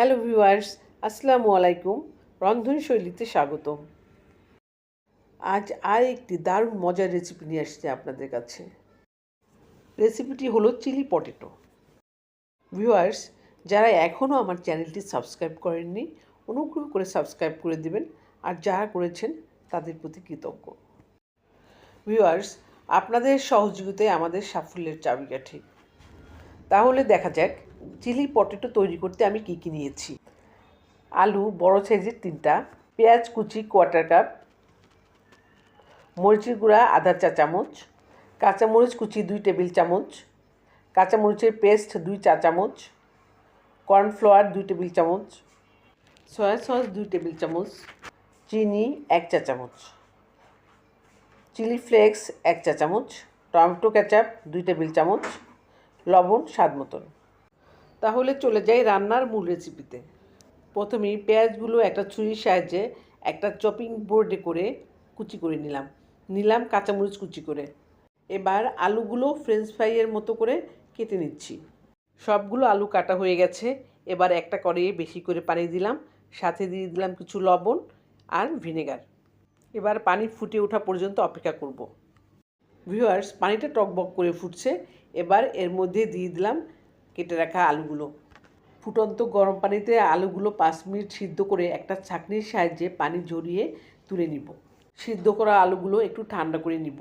Hello viewers, আসসালামু আলাইকুম। রন্ধন শৈলীতে স্বাগতম। আজ আর একটি দারুণ মজার রেসিপি নিয়ে আসছে আপনাদের কাছে। রেসিপিটি হলো চিলি পটেটো ভিউয়ার্স, যারা এখনও আমার চ্যানেলটি সাবস্ক্রাইব করেননি, অনুগ্রহ করে সাবস্ক্রাইব করে দিবেন আর যারা করেছেন, তাদের প্রতি কৃতজ্ঞ। ভিউয়ার্স, আপনাদের সহযোগিতায় আমাদের সাফল্যের চাবিকাঠি। তাহলে দেখা যাক, চিলি পটেটো তৈরি করতে আমি কী কী নিয়েছি। আলু, বড় সাইজের তিনটা, পেঁয়াজ কুচি কোয়ার্টার কাপ মরিচের গুঁড়া আধা চা চামচ, কাঁচামরিচ কুচি দুই টেবিল চামচ, কাঁচামরিচের পেস্ট দুই চা চামচ, কর্নফ্লাওয়ার দুই টেবিল চামচ, সয়া সস দুই টেবিল চামচ, চিনি এক চা চামচ, চিলি ফ্লেক্স এক চা চামচ, টমেটো কেচাপ দুই টেবিল চামচ লবণ, স্বাদ মতন। তাহলে চলে যাই রান্নার মূল রেসিপিতে প্রথমেই পেঁয়াজগুলো একটা ছুরির সাহায্যে একটা চপিং বোর্ডে করে কুচি করে নিলাম। নিলাম কাঁচামরিচ কুচি করে। এবার আলুগুলো ফ্রেঞ্চ ফ্রাইয়ের মতো করে কেটে নিচ্ছি। সবগুলো আলু কাটা হয়ে গেছে। এবার একটা কড়াইয়ে বেশি করে পানি দিলাম। সাথে দিয়ে দিলাম কিছু লবণ আর ভিনেগার। এবার পানি ফুটে ওঠা পর্যন্ত অপেক্ষা করব। ভিউয়ার্স পানিটা টকবক করে ফুটছে। এবার এর মধ্যে দিয়ে দিলাম কেটে রাখা আলুগুলো। ফুটন্ত গরম পানিতে আলুগুলো পাঁচ মিনিট সিদ্ধ করে একটা ছাঁকনির সাহায্যে পানি ঝরিয়ে তুলে নিব। সিদ্ধ করা আলুগুলো একটু ঠান্ডা করে নিব।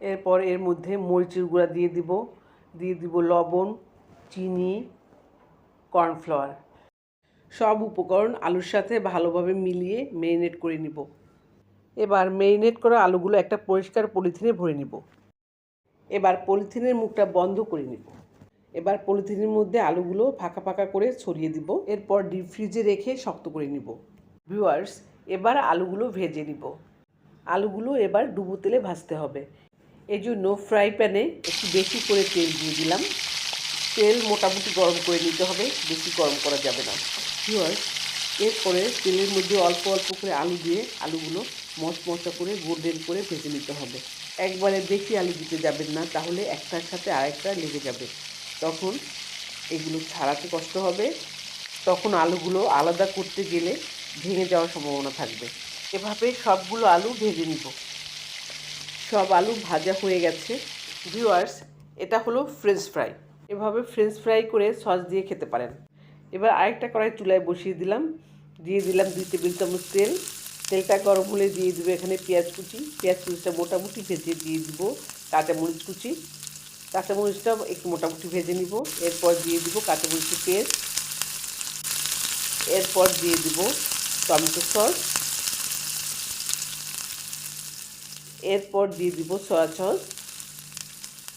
এরপর এর মধ্যে মরিচের গুঁড়া দিয়ে দিব। দিয়ে দিব লবণ, চিনি, কর্নফ্লাওয়ার। সব উপকরণ আলুর সাথে ভালোভাবে মিলিয়ে মেরিনেট করে নিব। এবার মেরিনেট করা আলুগুলো একটা পরিষ্কার পলিথিনে ভরে নিব। এবার পলিথিনের মুখটা বন্ধ করে নিব। এবার পলিথিনের মধ্যে আলুগুলো ফাঁকা ফাঁকা করে ছড়িয়ে দিব। এরপর ডিপ ফ্রিজে রেখে শক্ত করে নিব। ভিউয়ার্স এবার আলুগুলো ভেজে নিব। আলুগুলো এবার ডুবো তেলে ভাজতে হবে। এই জন্য ফ্রাই প্যানে একটু বেশি করে তেল দিয়ে দিলাম। তেল মোটামুটি গরম করে নিতে হবে, বেশি গরম করা যাবে না। ভিউয়ার্স এরপরে তেলের মধ্যে অল্প অল্প করে আলু দিয়ে আলুগুলো মশমশা করে, গোল্ডেন করে ভেজে নিতে হবে। একবারে বেশি আলু দিতে যাবেন না, তাহলে একটার সাথে আরেকটা লেগে যাবে। তখন এগুলো ছাড়াতে কষ্ট হবে। তখন আলুগুলো আলাদা করতে গেলে ভেঙে যাওয়ার সম্ভাবনা থাকবে। এভাবে সবগুলো আলু ভেজে নিব। সব আলু ভাজা হয়ে গেছে। ভিউয়ার্স, এটা হলো ফ্রেঞ্চ ফ্রাই। এভাবে ফ্রেঞ্চ ফ্রাই করে সস দিয়ে খেতে পারেন। এবার আরেকটা কড়াই চুলায় বসিয়ে দিলাম। দিয়ে দিলাম দুই টেবিল চামচ তেল। তেলটা গরম হলে দিয়ে দেবো এখানে পেঁয়াজ কুচি। পেঁয়াজ কুচিটা মোটামুটি ভেজে দিয়ে দিব। কাঁচামরিচ কুচি। কাঁচামরিচটা একটু মোটামুটি ভেজে নিব। এরপর দিয়ে দিব কাঁচামরিচের পেস্ট। এরপর দিয়ে দিব টমেটো সস। এরপর দিয়ে দিব সয়া সস।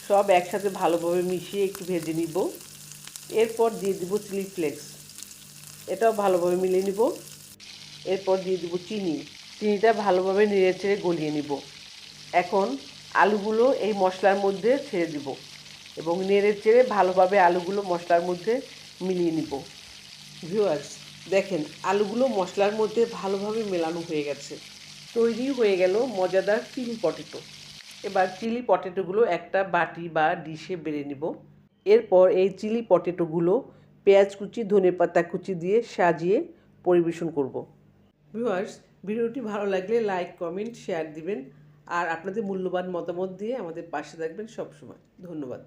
সব একসাথে ভালোভাবে মিশিয়ে একটু ভেজে নিব। এরপর দিয়ে দিব চিলি ফ্লেক্স। এটাও ভালোভাবে মিলিয়ে নিব। এরপর দিয়ে দেবো চিনি। চিনিটা ভালোভাবে নেড়ে ছেড়ে গলিয়ে নিব। এখন আলুগুলো এই মশলার মধ্যে ছেড়ে দিব এবং নেড়ে চেড়ে ভালোভাবে আলুগুলো মশলার মধ্যে মিলিয়ে নিব। ভিউয়ার্স, দেখেন আলুগুলো মশলার মধ্যে ভালোভাবে মেলানো হয়ে গেছে। তৈরি হয়ে গেল মজাদার চিলি পটেটো। এবার চিলি পটেটোগুলো একটা বাটি বা ডিশে বেড়ে নিব। এরপর এই চিলি পটেটোগুলো পেঁয়াজ কুচি ধনে পাতা কুচি দিয়ে সাজিয়ে পরিবেশন করব। ভিউয়ার্স, ভিডিওটি ভালো লাগলে লাইক, কমেন্ট, শেয়ার দিবেন। আর আপনাদের মূল্যবান মতামত দিয়ে আমাদের পাশে থাকবেন সবসময়। ধন্যবাদ।